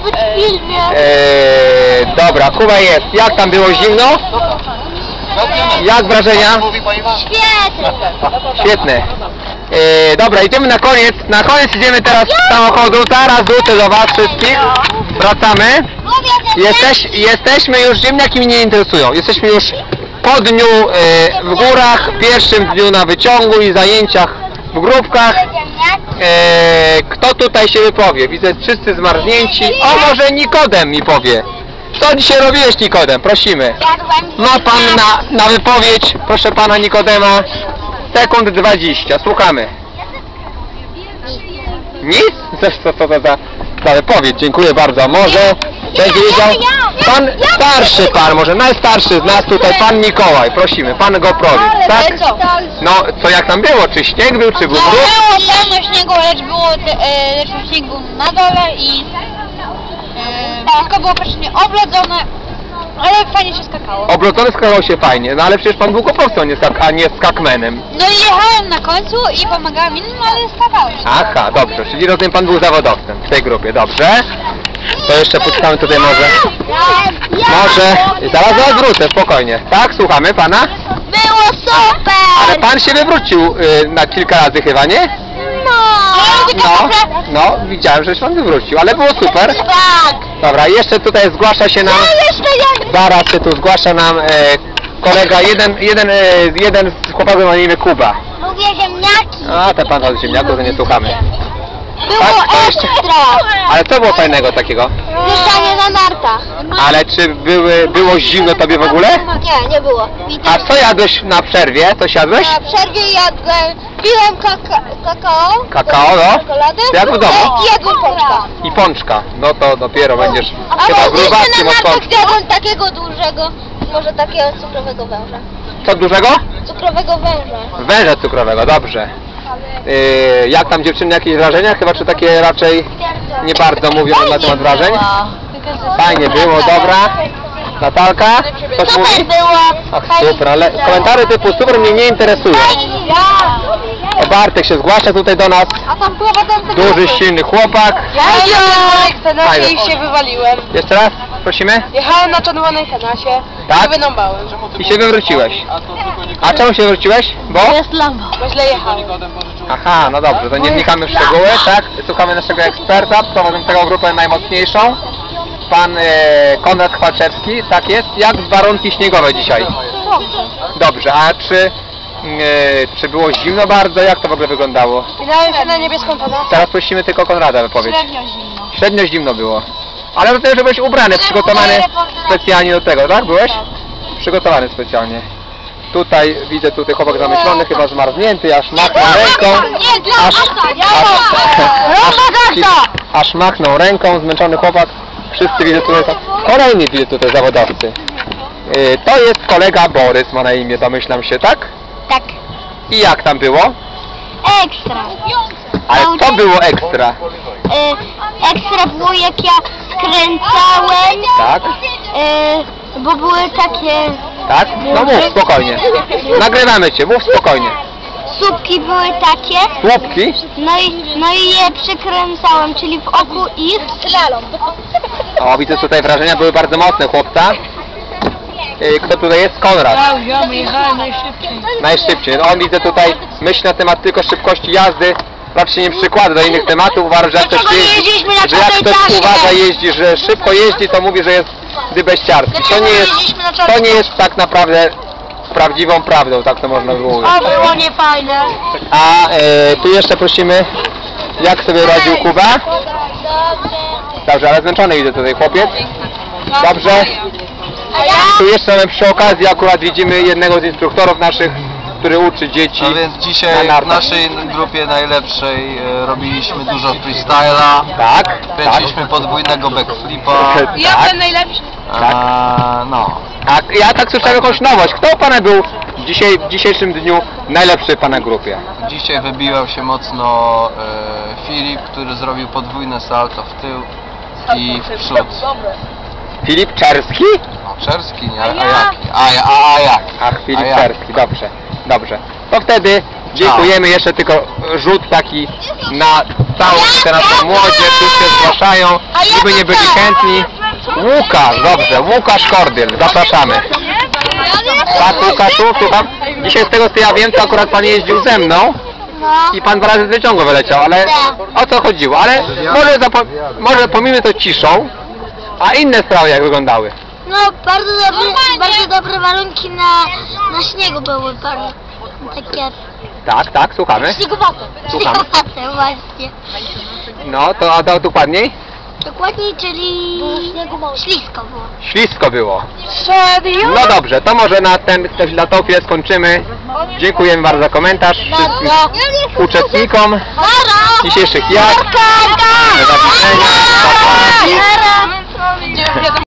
w filmie. Eee, dobra, Kuba jest. Jak tam było zimno? Jak wrażenia? Świetnie. Świetne. Eee, dobra, idziemy na koniec. Na koniec idziemy teraz z samochodu. Teraz wrócę do Was wszystkich. Wracamy. Jesteś, jesteśmy już, ziemniaki mnie nie interesują. Jesteśmy już po dniu e, w górach, pierwszym dniu na wyciągu i zajęciach w grupkach. E, kto tutaj się wypowie? Widzę wszyscy zmarznięci. O, może Nikodem mi powie. Co dzisiaj robiłeś Nikodem? Prosimy. Ma pan na, na wypowiedź, proszę pana Nikodema, sekund 20. Słuchamy. Nic? Co to za, za wypowiedź? Dziękuję bardzo. Może będzie wiedział pan starszy pan, może najstarszy z nas tutaj, pan Mikołaj. Prosimy, pan go prowadzi. Tak? No, co jak tam było? Czy śnieg był, czy był No, mróz? było pełno śniegu, lecz było e, lecz śnieg był na dole i e, wszystko było praktycznie oblodzone, ale fajnie się skakało. Obrodzony skakał się fajnie, no ale przecież pan był kopowcą, nie skak, a nie skakmenem. No i jechałem na końcu i pomagałem innym, ale skakałem się. Aha, dobrze, czyli rozumiem pan był zawodowcem w tej grupie, dobrze. To jeszcze puszczamy tutaj może. Może, zaraz zaraz wrócę, spokojnie. Tak, słuchamy pana? Było super! Ale pan się wywrócił y, na kilka razy chyba, nie? No! No, no, widziałem, że się pan wywrócił, ale było super. Tak! Dobra, jeszcze tutaj zgłasza się nam, No zaraz się tu zgłasza nam e, kolega, jeden, jeden, e, jeden z chłopaków ma na imię Kuba. Mówię ziemniaki! A, te pan od ziemniaków, to nie słuchamy. Było to jeszcze- ekstra! Ale co było fajnego takiego? Mieszanie na nartach. Ale czy były, było zimno tobie w ogóle? Nie, nie było. A co jadłeś na przerwie? Coś jadłeś? Na przerwie jadłem, piłem kaka kakao. Kakao, no. Czekoladę. Jak w domu? I jadłem pączka. I pączka. No to dopiero będziesz A chyba może jeszcze na od nartach zjadłem takiego dużego, może takiego cukrowego węża. Co dużego? Cukrowego węża. Węża cukrowego, dobrze. Yy, jak tam dziewczyny, jakieś wrażenia? Chyba czy takie raczej nie bardzo mówią na temat wrażeń? Fajnie było, dobra. Natalka? Coś Super mówi? Ach super, ale komentarze typu super mnie nie interesują. O, Bartek się zgłasza tutaj do nas. A tam ten Duży, silny chłopak. Ja i się wywaliłem. Jeszcze raz, prosimy. Jechałem na czerwonej kanasie Tak? i wynąbałem. I się wywróciłeś. A czemu się wywróciłeś? Bo? Jest lambo. Bo źle jechałem. Aha, no dobrze, to nie wnikamy w szczegóły, tak? Słuchamy naszego eksperta, prowadzącego grupę najmocniejszą. Pan e, Konrad Chwalczewski, tak jest. Jak warunki śniegowe dzisiaj? Dobrze, a czy, e, czy było zimno bardzo? Jak to w ogóle wyglądało? Wydałem się na niebieską kanasę. Teraz prosimy tylko Konrada wypowiedź. Średnio zimno. Średnio zimno było. Ale rozumiem, że byłeś ubrany, przygotowany specjalnie do tego, tak? Byłeś? Przygotowany specjalnie. Tutaj widzę tutaj chłopak zamyślony, chyba zmarznięty, aż machnął ręką. Nie, dla Aż, aż, aż, machnął ręką, zmęczony chłopak. Wszyscy widzę tutaj są. Kolejny widzę tutaj zawodowcy. Yy, to jest kolega Borys, ma na imię, domyślam się, tak? Tak. I jak tam było? Ekstra. Ale co było ekstra? Y, ekstra było jak ja skręcałem, Tak? y, bo były takie Tak? No mów spokojnie. Nagrywamy cię, mów spokojnie. słupki były takie, Słupki? no i, no i je przykręcałem, czyli w oku ich. O, widzę tutaj wrażenia były bardzo mocne chłopca. Yy, Kto tutaj jest? Konrad. Ja jechałem najszybciej. Najszybciej. No, on widzę tutaj myśli na temat tylko szybkości jazdy. Raczej nie przykłada do innych tematów. Uważa, że jak ktoś Dlaczego nie jeździ, jeździliśmy na że ktoś uważa jeździ, że szybko jeździ, to mówi, że jest dybeściarski. To nie jest, to nie jest tak naprawdę prawdziwą prawdą, tak to można by mówić. A było niefajne. A e, tu jeszcze prosimy, jak sobie radził Kuba? Dobrze, ale zmęczony widzę tutaj chłopiec. Dobrze. Tu jeszcze mamy przy okazji akurat widzimy jednego z instruktorów naszych, który uczy dzieci. A więc na dzisiaj w nartach. naszej grupie najlepszej e, robiliśmy dużo freestyla, Tak, kręciliśmy podwójnego backflipa, Ja Tak. byłem najlepszy. a, no. A ja tak słyszałem jakąś nowość. Kto u Pana był dzisiaj, w dzisiejszym dniu najlepszy w Pana grupie? Dzisiaj wybiłał się mocno e, Filip, który zrobił podwójne salto w tył i w przód. Filip Czerski? No, Czerski, nie? A jaki? A, ja- a, a jak? Ach, Filip A jak? Czerski, dobrze, dobrze. To wtedy dziękujemy jeszcze tylko rzut taki na całą naszą młodzież, już się zgłaszają, gdyby nie byli chętni. Łukasz, dobrze, Łukasz Kordyl, zapraszamy. Tak, Łukaszu, słucham. Dzisiaj z tego co ja wiem, to akurat pan jeździł ze mną i pan dwa razy z wyciągu wyleciał, ale o co chodziło? Ale może, może pomijmy to ciszą, a inne sprawy jak wyglądały? No, bardzo dobre, bardzo dobre warunki na, na śniegu były pan. Takie Tak, tak, słuchamy. śniegowate. Słucham. Śniegowate właśnie. No, to a to dokładniej? Dokładniej, czyli ślisko było. Ślisko było. Serio? No dobrze, to może na, ten, na tą chwilę skończymy. Dziękujemy bardzo za komentarz wszystkim uczestnikom dzisiejszych jazd. Do zobaczenia. Pa, pa. Nara!